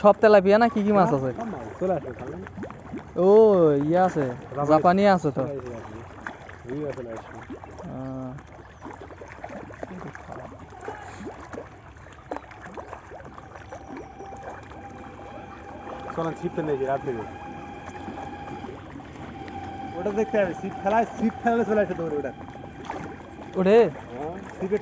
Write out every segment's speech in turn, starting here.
সব তেলাপিয়া না? কি কি মাছ আছে? খালি ও ইয়ে আছে। জাপানি আছে তো। চলেন রাত থেকে ওটা দেখতে হবে ছিপ ফেলায় ছিপ ফেলে চলে আসে দৌড়ে ওটা। ওরে? হ্যাঁ ছিপের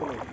চলে আসে।